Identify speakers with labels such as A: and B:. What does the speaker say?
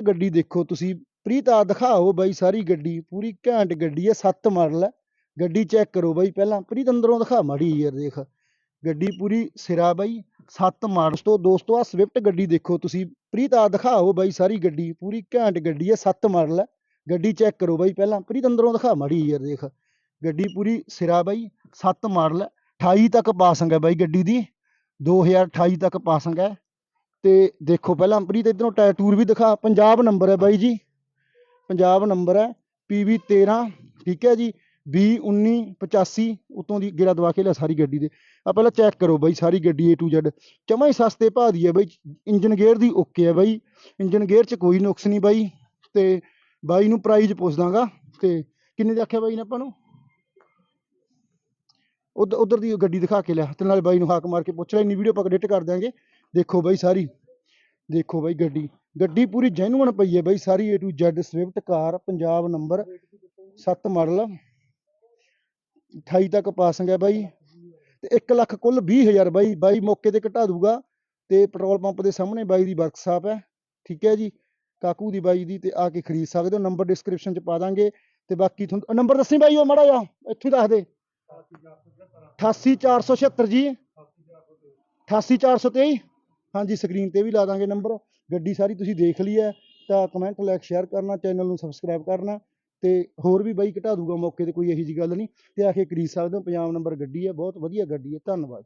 A: ਗੱਡੀ ਦੇਖੋ ਤੁਸੀਂ, ਪ੍ਰੀਤ ਆ ਦਿਖਾਓ ਬਾਈ ਸਾਰੀ ਗੱਡੀ, ਪੂਰੀ ਘੈਂਟ ਗੱਡੀ ਹੈ 7 ਮਾਡਲ ਹੈ ਗੱਡੀ ਚੈੱਕ ਕਰੋ ਬਾਈ ਪਹਿਲਾਂ, ਪ੍ਰੀਤ ਅੰਦਰੋਂ ਦਿਖਾ ਮਾੜੀ ਯਾਰ ਦੇਖ। ਗੱਡੀ ਪੂਰੀ ਸਿਰਾ ਬਾਈ 7 ਮਾਡਲ ਤੋਂ ਦੋਸਤੋ ਆ ਸਵਿਫਟ ਗੱਡੀ ਦੇਖੋ ਤੁਸੀਂ, ਪ੍ਰੀਤ ਆ ਦਿਖਾਓ ਬਾਈ ਸਾਰੀ ਗੱਡੀ, ਪੂਰੀ ਘੈਂਟ ਗੱਡੀ ਹੈ 7 ਮਾਡਲ ਹੈ ਗੱਡੀ ਚੈੱਕ ਕਰੋ ਬਾਈ ਪਹਿਲਾਂ, ਪ੍ਰੀਤ ਅੰਦਰੋਂ ਦਿਖਾ ਮਾੜੀ ਯਾਰ ਦੇਖ। ਗੱਡੀ ਪੂਰੀ ਸਿਰਾ ਬਾਈ 7 ਮਾਡਲ ਹੈ 28 ਤੱਕ ਪਾਸਿੰਗ ਹੈ ਬਾਈ ਗੱਡੀ ਦੀ 2028 ਤੱਕ ਪਾਸਿੰਗ ਹੈ ਤੇ ਦੇਖੋ ਪਹਿਲਾਂ ਪ੍ਰੀਤ ਇਧਰੋਂ ਟਾਇਰ ਟੂਰ ਵੀ ਦਿਖਾ, ਪੰਜਾਬ ਨੰਬਰ ਹੈ ਬਾਈ ਜੀ। ਪੰਜਾਬ ਨੰਬਰ ਹੈ PV 13 ਠੀਕ ਹੈ ਜੀ। 201985 ਉਤੋਂ ਦੀ ਗੇੜਾ ਦਵਾ ਕੇ ਲਿਆ ਸਾਰੀ ਗੱਡੀ ਦੇ। ਆ ਪਹਿਲਾਂ ਚੈੱਕ ਕਰੋ ਬਾਈ, ਸਾਰੀ ਗੱਡੀ A to Z ਚਮਾ ਹੀ ਸਸਤੇ ਭਾਅ ਦੀ ਹੈ ਬਾਈ, ਇੰਜਨ ਗੇਅਰ ਦੀ ਓਕੇ ਹੈ ਬਾਈ। ਇੰਜਨ ਗੇਅਰ 'ਚ ਕੋਈ ਨੁਕਸ ਨਹੀਂ ਬਾਈ। ਤੇ ਬਾਈ ਨੂੰ ਪ੍ਰਾਈਜ਼ ਪੁੱਛ ਦਾਂਗਾ। ਤੇ ਕਿੰਨੇ ਦੇ ਆਖਿਆ ਬਾਈ ਨੇ ਆਪਾਂ ਨੂੰ? ਉਧਰ ਉਧਰ ਦੀ ਗੱਡੀ ਦਿਖਾ ਕੇ ਲਿਆ। ਤੇ ਨਾਲ ਬਾਈ ਨੂੰ ਹਾਕ ਮਾਰ ਕੇ ਪੁੱਛ ਲੈ ਇੰਨੀ ਵੀਡੀਓ ਆਪਾਂ ਐਡਿਟ ਕਰ ਦਿਆਂਗੇ। ਦੇਖੋ ਬਾਈ ਸਾਰੀ, ਦੇਖੋ ਬਾਈ ਗੱਡੀ ਗੱਡੀ ਪੂਰੀ ਜੈਨੂਅਨ ਪਈ ਹੈ ਬਾਈ ਸਾਰੀ A to Z Swift car, Punjab number 7 model 28 ਤੱਕ ਪਾਸਿੰਗ ਹੈ ਬਾਈ, ਤੇ 1 ਲੱਖ ਕੁੱਲ 20000 ਬਾਈ ਬਾਈ ਮੌਕੇ ਤੇ ਘਟਾ ਦੂਗਾ ਤੇ ਪੈਟਰੋਲ ਪੰਪ ਦੇ ਸਾਹਮਣੇ ਬਾਈ ਦੀ ਵਰਕਸ਼ਾਪ ਹੈ, ਠੀਕ ਹੈ ਜੀ, ਕਾਕੂ ਦੀ ਬਾਈ ਦੀ, ਤੇ ਆ ਕੇ ਖਰੀਦ ਸਕਦੇ ਹੋ ਨੰਬਰ ਡਿਸਕ੍ਰਿਪਸ਼ਨ ਚ ਪਾ ਦਾਂਗੇ, ਤੇ ਬਾਕੀ ਤੁਹਾਨੂੰ ਨੰਬਰ ਦੱਸੀ ਬਾਈ ਉਹ ਮੜਾ ਜਾ ਇੱਥੋਂ ਹੀ ਦੱਸ ਦੇ 88476 ਜੀ 88423 ਹਾਂਜੀ ਸਕਰੀਨ ਤੇ ਵੀ ਲਾ ਦਾਂਗੇ ਨੰਬਰ ਗੱਡੀ ਸਾਰੀ ਤੁਸੀਂ ਦੇਖ ਲਈ ਹੈ, ਤਾਂ ਕਮੈਂਟ ਲਾਈਕ ਸ਼ੇਅਰ ਕਰਨਾ ਚੈਨਲ ਨੂੰ ਸਬਸਕ੍ਰਾਈਬ ਕਰਨਾ ਤੇ ਹੋਰ ਵੀ ਬਾਈ ਘਟਾ ਦੂਗਾ ਮੌਕੇ ਤੇ ਕੋਈ ਇਹੋ ਜੀ ਗੱਲ ਨਹੀਂ। ਤੇ ਆ ਕੇ ਖਰੀਦ ਸਕਦੇ ਹੋ ਪੰਜਾਬ ਨੰਬਰ ਗੱਡੀ ਹੈ, ਬਹੁਤ ਵਧੀਆ ਗੱਡੀ ਹੈ, ਧੰਨਵਾਦ